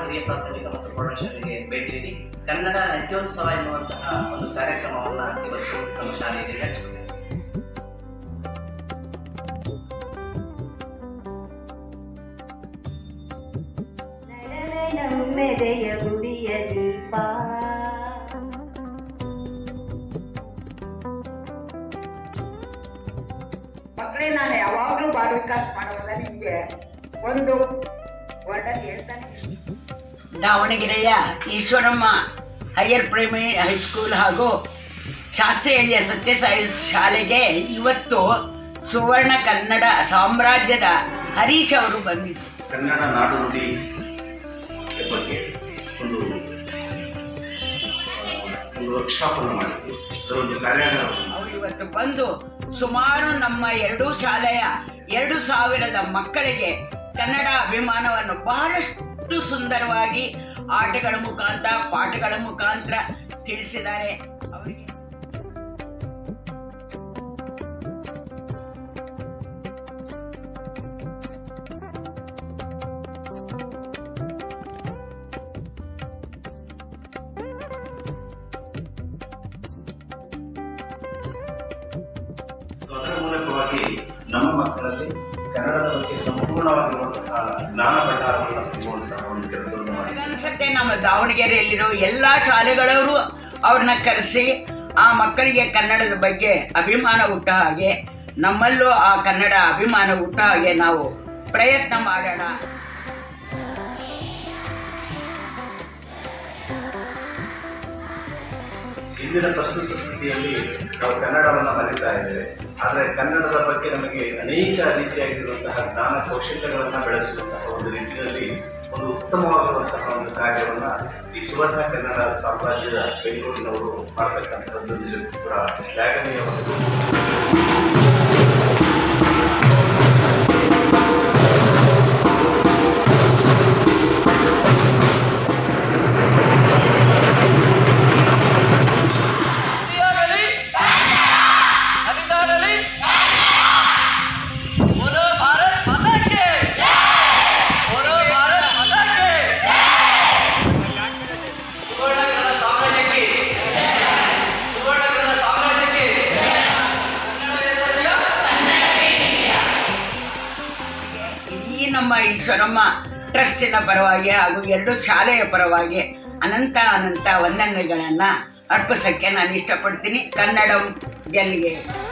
ಹಿರಿಯ ಪ್ರಾಥಮಿಕ ಮತ್ತು ಪ್ರೌಢಶಾಲೆಗೆ ಭೇಟಿ ನೀಡಿ ಕನ್ನಡ ನೃತ್ಯೋತ್ಸವ ಎನ್ನುವಂತಹ ಒಂದು ಕಾರ್ಯಕ್ರಮವನ್ನ ಇವತ್ತು ನಮ್ಮ ಶಾಲೆಯಲ್ಲಿ ನಡವೆ ನಮ್ಮೆದೆಯ ಗುಡಿಯ ದೀಪ. ಮಕ್ಕಳೇ ನಾನು ಯಾವಾಗಲೂ ಬಾಲ ವಿಕಾಸ ನಿಮಗೆ ಒಂದು ಹೇಳ್ತಾನೆ. ದಾವಣಗೆರೆಯ ಈಶ್ವರಮ್ಮ ಹೈಯರ್ ಪ್ರೈಮರಿ ಹೈಸ್ಕೂಲ್ ಹಾಗೂ ಶಾಸ್ತ್ರಿಹಳ್ಳಿಯ ಸತ್ಯಸಾಯಿ ಶಾಲೆಗೆ ಇವತ್ತು ಸುವರ್ಣ ಕನ್ನಡ ಸಾಮ್ರಾಜ್ಯದ ಹರೀಶ್ ಅವರು ಬಂದಿದ್ದರು ಕನ್ನಡ ನಾಡು ನುಡಿ ಬಗ್ಗೆ ಒಂದು ಒಂದು ವರ್ಕ್ಶಾಪ್ ಅನ್ನು ಮಾಡಿದ್ದು ಅದರ ಒಂದು ಕಾರ್ಯಾಗಾರವನ್ನು. ಅವರು ಇವತ್ತು ಬಂದು ಸುಮಾರು ನಮ್ಮ ಎರಡೂ ಶಾಲೆಯ ಎರಡು ಸಾವಿರದ ಮಕ್ಕಳಿಗೆ ಕನ್ನಡ ಅಭಿಮಾನವನ್ನು ಬಹಳಷ್ಟು ಸುಂದರವಾಗಿ ಆಟಗಳ ಮುಖಾಂತರ ಪಾಠಗಳ ಮುಖಾಂತರ ತಿಳಿಸಿದ್ದಾರೆ. ಅವರಿಗೆ ಮೂಲಕವಾಗಿ ನಮ್ಮ ಮಕ್ಕಳಲ್ಲಿ ಕನ್ನಡದ ಬಗ್ಗೆ ಜ್ಞಾನ ಭಂಡಾರವನ್ನು ತುಂಬುವಂತಹ ಒಂದು ಕೆಲಸವನ್ನು ನಮ್ಮ ದಾವಣಗೆರೆಯಲ್ಲಿರೋ ಎಲ್ಲಾ ಶಾಲೆಗಳವರು ಅವ್ರನ್ನ ಕರೆಸಿ ಆ ಮಕ್ಕಳಿಗೆ ಕನ್ನಡದ ಬಗ್ಗೆ ಅಭಿಮಾನ ಹುಟ್ಟ ಹಾಗೆ ನಮ್ಮಲ್ಲೂ ಆ ಕನ್ನಡ ಅಭಿಮಾನ ಹುಟ್ಟ ಹಾಗೆ ನಾವು ಪ್ರಯತ್ನ ಮಾಡೋಣ. ಇಂದಿನ ಪ್ರಸ್ತುತ ಸ್ಥಿತಿಯಲ್ಲಿ ನಾವು ಕನ್ನಡವನ್ನು ಮರಿತಾ ಇದ್ದೇವೆ. ಆದರೆ ಕನ್ನಡದ ಬಗ್ಗೆ ನಮಗೆ ಅನೇಕ ರೀತಿಯಾಗಿರುವಂತಹ ಜ್ಞಾನ ಕೌಶಲ್ಯಗಳನ್ನು ಬೆಳೆಸುವಂತಹ ಒಂದು ನಿಟ್ಟಿನಲ್ಲಿ ಒಂದು ಉತ್ತಮವಾಗಿರುವಂತಹ ಒಂದು ಕಾರ್ಯವನ್ನು ಈ ಸುವರ್ಣ ಕನ್ನಡ ಸಾಮ್ರಾಜ್ಯದ ಬೆಂಗಳೂರಿನವರು ಮಾಡ್ತಕ್ಕಂಥದ್ದು ಕೂಡ ಶ್ಲಾಘನೀಯ ಒಂದು ಈ ಈಶ್ವರಮ್ಮ ಟ್ರಸ್ಟಿನ ಪರವಾಗಿ ಹಾಗೂ ಎರಡು ಶಾಲೆಯ ಪರವಾಗಿ ಅನಂತ ಅನಂತ ವಂದನೆಗಳನ್ನ ಅರ್ಪಿಸಕ್ಕೆ ನಾನು ಇಷ್ಟಪಡ್ತೀನಿ. ಕನ್ನಡ ಗೆಲ್ಲಿಗೆ